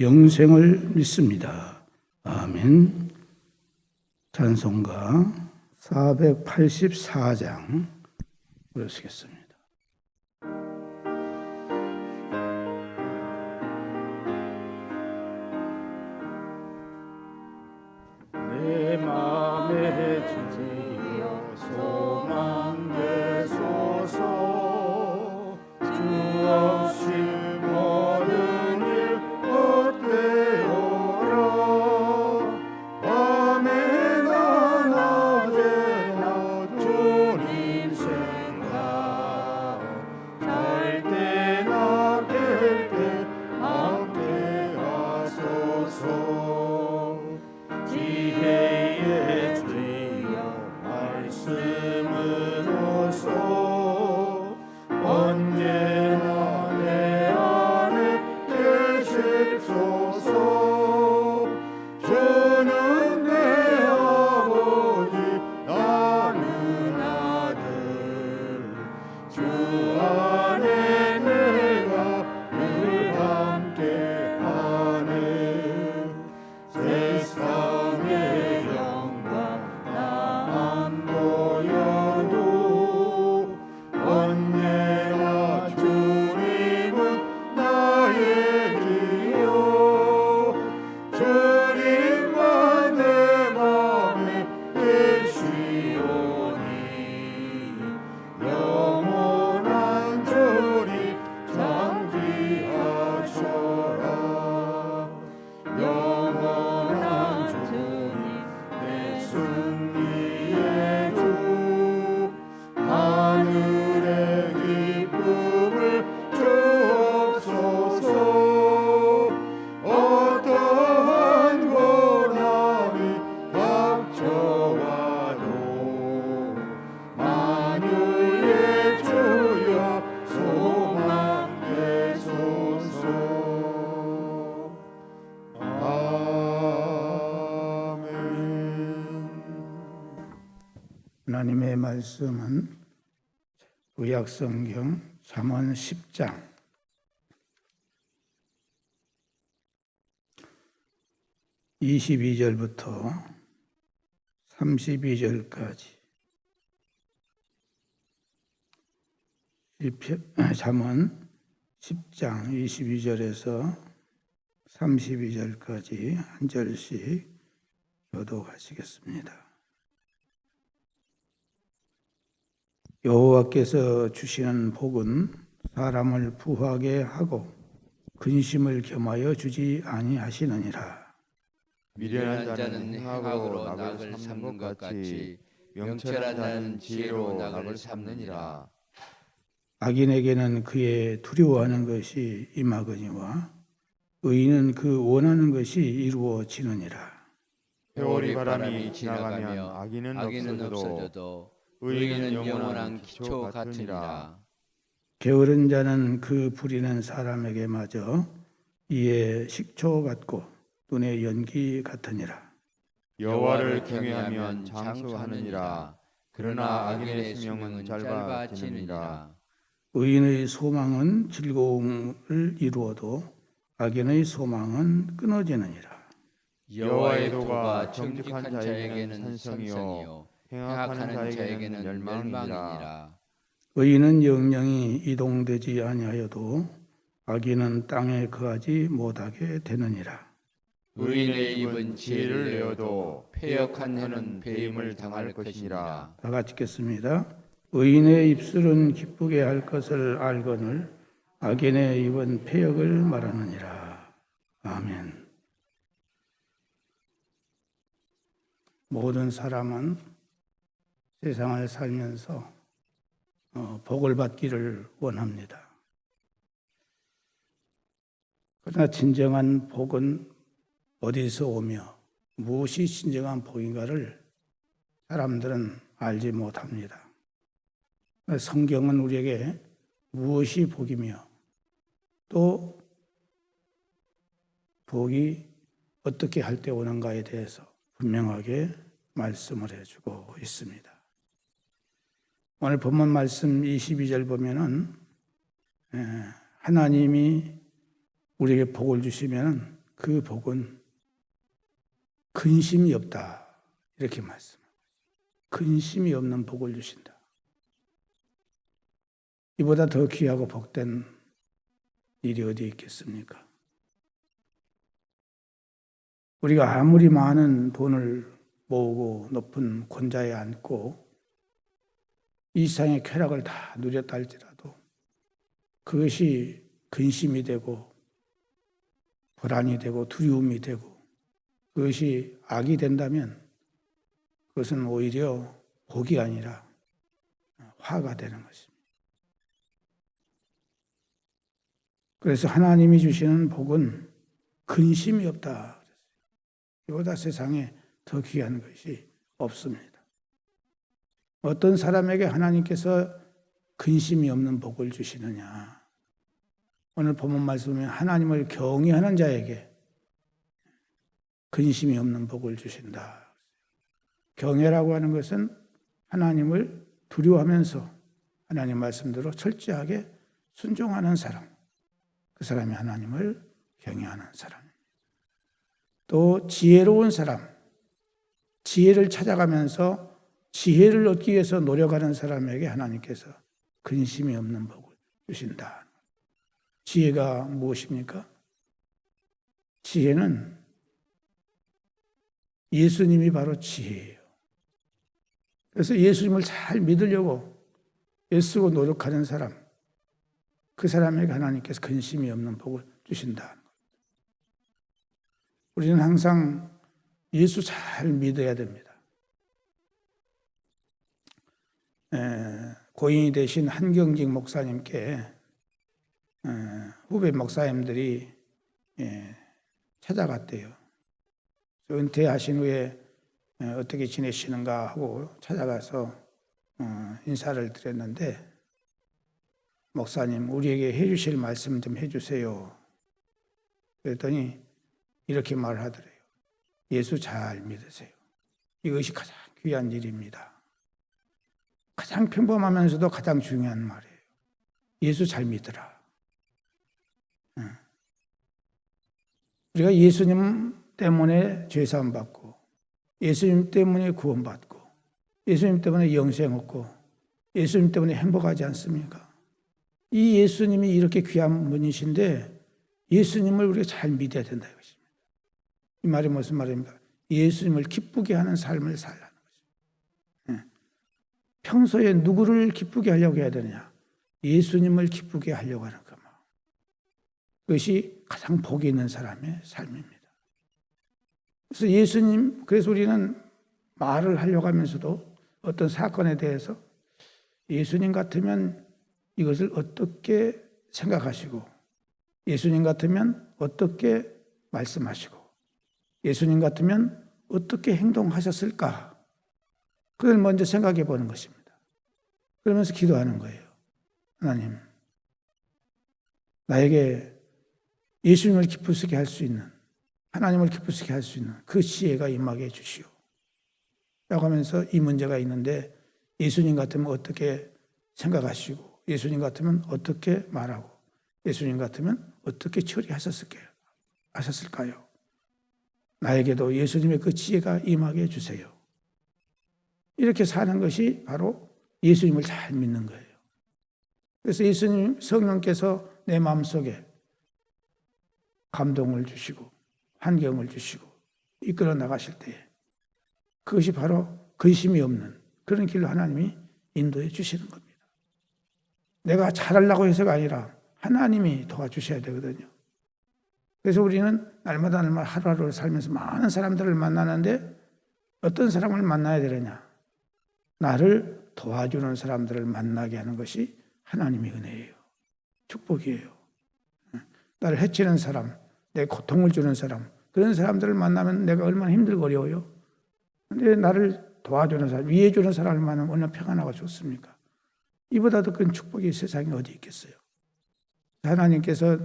영생을 믿습니다. 아멘. 찬송가 484장 부르시겠습니다. 주 하나님의 말씀은 구약성경 잠언 10장 22절부터 32절까지 잠언 10장 22절에서 32절까지 한 절씩 교독하시겠습니다. 여호와께서 주시는 복은 사람을 부하게 하고 근심을 겸하여 주지 아니하시느니라. 미련한 자는 행악으로 낙을 삼는 것 같이 명철한 자는 지혜로 낙을 삼느니라. 악인에게는 그의 두려워하는 것이 임하거니와 의인은 그 원하는 것이 이루어지느니라. 세월이 바람이 지나가며 악인은 악인은 없어져도 없어져도 의인은 영원한 기초 같으니라. 게으른 자는 그 부리는 사람에게 맞아 이에 식초 같고 눈에 연기 같으니라. 여호와를 경외하면 장수하느니라. 그러나 악인의 수명은. 짧아지느니라. 의인의 소망은 즐거움을 이루어도 악인의 소망은 끊어지느니라. 여호와의 도가 정직한 자에게는 산성이요 행악하는 자에게는 멸망이니라. 의인은 영영이 이동되지 아니하여도 악인은 땅에 거하지 못하게 되느니라. 의인의 입은 지혜를 내어도 패역한 해는 배임을 당할 것이니라. 다 같이 읽겠습니다. 의인의 입술은 기쁘게 할 것을 알거늘 악인의 입은 폐역을 말하느니라. 아멘. 모든 사람은 세상을 살면서 어, 복을 받기를 원합니다. 그러나 진정한 복은 어디서 오며 무엇이 진정한 복인가를 사람들은 알지 못합니다. 성경은 우리에게 무엇이 복이며 또 복이 어떻게 할 때 오는가에 대해서 분명하게 말씀을 해주고 있습니다. 오늘 본문 말씀 22절 보면은 에, 하나님이 우리에게 복을 주시면 그 복은 근심이 없다 이렇게 말씀. 근심이 없는 복을 주신다. 이보다 더 귀하고 복된 일이 어디 있겠습니까? 우리가 아무리 많은 돈을 모으고 높은 권자에 앉고 이 세상의 쾌락을 다 누렸다 할지라도 그것이 근심이 되고 불안이 되고 두려움이 되고 그것이 악이 된다면 그것은 오히려 복이 아니라 화가 되는 것입니다. 그래서 하나님이 주시는 복은 근심이 없다. 이보다 세상에 더 귀한 것이 없습니다. 어떤 사람에게 하나님께서 근심이 없는 복을 주시느냐? 오늘 본문 말씀에 하나님을 경외하는 자에게 근심이 없는 복을 주신다. 경외라고 하는 것은 하나님을 두려워하면서 하나님 말씀대로 철저하게 순종하는 사람. 그 사람이 하나님을 경외하는 사람입니다. 또 지혜로운 사람. 지혜를 찾아가면서 지혜를 얻기 위해서 노력하는 사람에게 하나님께서 근심이 없는 복을 주신다. 지혜가 무엇입니까? 지혜는 예수님이 바로 지혜예요. 그래서 예수님을 잘 믿으려고 애쓰고 노력하는 사람, 그 사람에게 하나님께서 근심이 없는 복을 주신다. 우리는 항상 예수 잘 믿어야 됩니다. 고인이 되신 한경직 목사님께 후배 목사님들이 예, 찾아갔대요. 은퇴하신 후에 어떻게 지내시는가 하고 찾아가서 어, 인사를 드렸는데 목사님 우리에게 해주실 말씀 좀 해주세요. 그랬더니 이렇게 말하더래요. 예수 잘 믿으세요. 이것이 가장 귀한 일입니다. 가장 평범하면서도 가장 중요한 말이에요. 예수 잘 믿으라. 우리가 예수님 때문에 죄사함 받고 예수님 때문에 구원받고 예수님 때문에 영생 얻고 예수님 때문에 행복하지 않습니까? 이 예수님이 이렇게 귀한 분이신데 예수님을 우리가 잘 믿어야 된다 이것입니다. 이 말이 무슨 말입니까? 예수님을 기쁘게 하는 삶을 것입니다. 평소에 누구를 기쁘게 하려고 해야 되느냐? 예수님을 기쁘게 하려고 하는 그 마음. 그것이 가장 복이 있는 사람의 삶입니다. 그래서 예수님, 그래서 우리는 말을 하려고 하면서도 어떤 사건에 대해서 예수님 같으면 이것을 어떻게 생각하시고 예수님 같으면 어떻게 말씀하시고 예수님 같으면 어떻게 행동하셨을까? 그걸 먼저 생각해 보는 것입니다. 그러면서 기도하는 거예요. 하나님, 나에게 예수님을 기쁘시게 할 수 있는, 하나님을 기쁘시게 할 수 있는 그 지혜가 임하게 해주시오. 라고 하면서 이 문제가 있는데 예수님 같으면 어떻게 생각하시고 예수님 같으면 어떻게 말하고 예수님 같으면 어떻게 처리하셨을까요? 하셨을까요? 나에게도 예수님의 그 지혜가 임하게 해주세요. 이렇게 사는 것이 바로 예수님을 잘 믿는 거예요. 그래서 예수님 성령께서 내 마음속에 감동을 주시고 환경을 주시고 이끌어 나가실 때에 그것이 바로 근심이 없는 그런 길로 하나님이 인도해 주시는 겁니다. 내가 잘하려고 해서가 아니라 하나님이 도와주셔야 되거든요. 그래서 우리는 날마다 날마다 하루하루를 살면서 많은 사람들을 만나는데 어떤 사람을 만나야 되느냐? 나를 도와주는 사람들을 만나게 하는 것이 하나님의 은혜예요. 축복이에요. 나를 해치는 사람, 내 고통을 주는 사람, 그런 사람들을 만나면 내가 얼마나 힘들고 어려워요. 근데 나를 도와주는 사람, 위해 주는 사람을 만나면 얼마나 평안하고 좋습니까? 이보다도 큰 축복이 세상에 어디 있겠어요? 하나님께서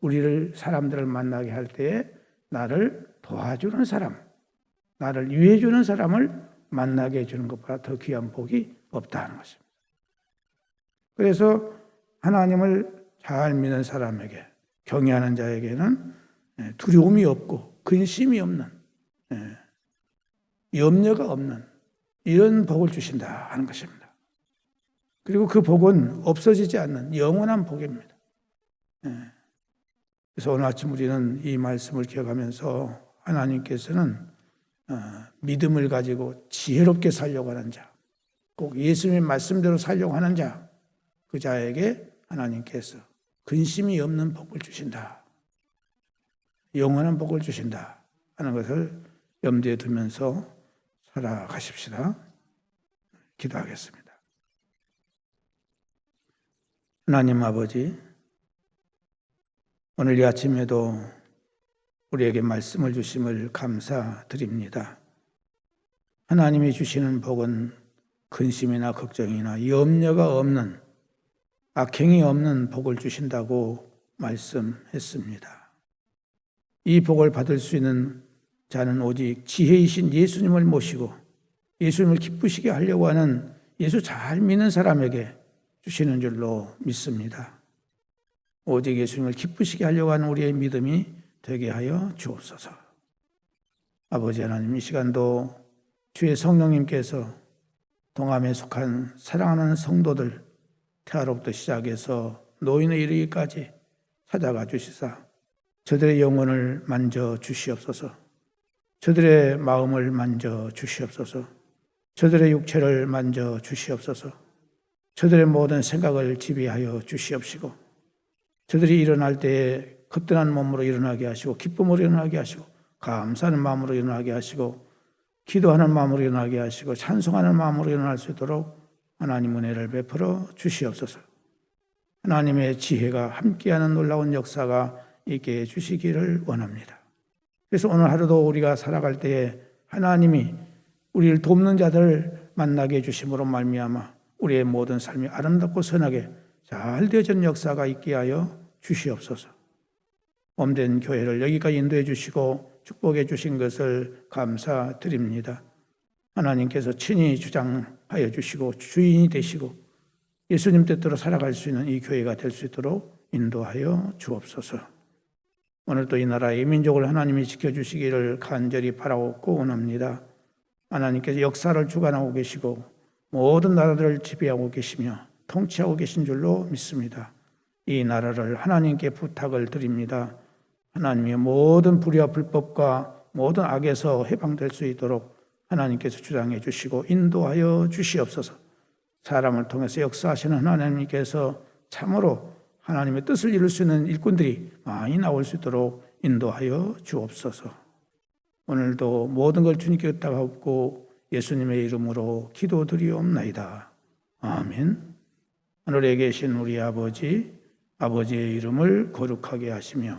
우리를 사람들을 만나게 할 때에 나를 도와주는 사람, 나를 위해 주는 사람을 만나게 해주는 것보다 더 귀한 복이 없다는 것입니다. 그래서 하나님을 잘 믿는 사람에게 경외하는 자에게는 예, 두려움이 없고 근심이 없는 예, 염려가 없는 이런 복을 주신다 하는 것입니다. 그리고 그 복은 없어지지 않는 영원한 복입니다. 예. 그래서 오늘 아침 우리는 이 말씀을 기억하면서 하나님께서는 어, 믿음을 가지고 지혜롭게 살려고 하는 자, 꼭 예수님의 말씀대로 살려고 하는 자, 그 자에게 하나님께서 근심이 없는 복을 주신다. 영원한 복을 주신다. 하는 것을 염두에 두면서 살아가십시다. 기도하겠습니다. 하나님 아버지, 오늘 이 아침에도 우리에게 말씀을 주심을 감사드립니다. 하나님이 주시는 복은 근심이나 걱정이나 염려가 없는 악행이 없는 복을 주신다고 말씀했습니다. 이 복을 받을 수 있는 자는 오직 지혜이신 예수님을 모시고 예수님을 기쁘시게 하려고 하는 예수 잘 믿는 사람에게 주시는 줄로 믿습니다. 오직 예수님을 기쁘시게 하려고 하는 우리의 믿음이 되게 하여 주옵소서. 아버지 하나님 이 시간도 주의 성령님께서 동암에 속한 사랑하는 성도들 태아로부터 시작해서 노인에 이르기까지 찾아가 주시사 저들의 영혼을 만져 주시옵소서. 저들의 마음을 만져 주시옵소서. 저들의 육체를 만져 주시옵소서. 저들의 모든 생각을 지배하여 주시옵시고 저들이 일어날 때에 거뜬한 몸으로 일어나게 하시고 기쁨으로 일어나게 하시고 감사하는 마음으로 일어나게 하시고 기도하는 마음으로 일어나게 하시고 찬송하는 마음으로 일어날 수 있도록 하나님 은혜를 베풀어 주시옵소서. 하나님의 지혜가 함께하는 놀라운 역사가 있게 해 주시기를 원합니다. 그래서 오늘 하루도 우리가 살아갈 때에 하나님이 우리를 돕는 자들을 만나게 해 주심으로 말미암아 우리의 모든 삶이 아름답고 선하게 잘 되어진 역사가 있게 하여 주시옵소서. 몸된 교회를 여기까지 인도해 주시고 축복해 주신 것을 감사드립니다. 하나님께서 친히 주장하여 주시고 주인이 되시고 예수님 뜻대로 살아갈 수 있는 이 교회가 될 수 있도록 인도하여 주옵소서. 오늘도 이 나라의 민족을 하나님이 지켜주시기를 간절히 바라고 원합니다. 하나님께서 역사를 주관하고 계시고 모든 나라들을 지배하고 계시며 통치하고 계신 줄로 믿습니다. 이 나라를 하나님께 부탁을 드립니다. 하나님의 모든 불의와 불법과 모든 악에서 해방될 수 있도록 하나님께서 주장해 주시고 인도하여 주시옵소서. 사람을 통해서 역사하시는 하나님께서 참으로 하나님의 뜻을 이룰 수 있는 일꾼들이 많이 나올 수 있도록 인도하여 주옵소서. 오늘도 모든 걸 주님께 의탁하고 예수님의 이름으로 기도드리옵나이다. 아멘. 하늘에 계신 우리 아버지, 아버지의 이름을 거룩하게 하시며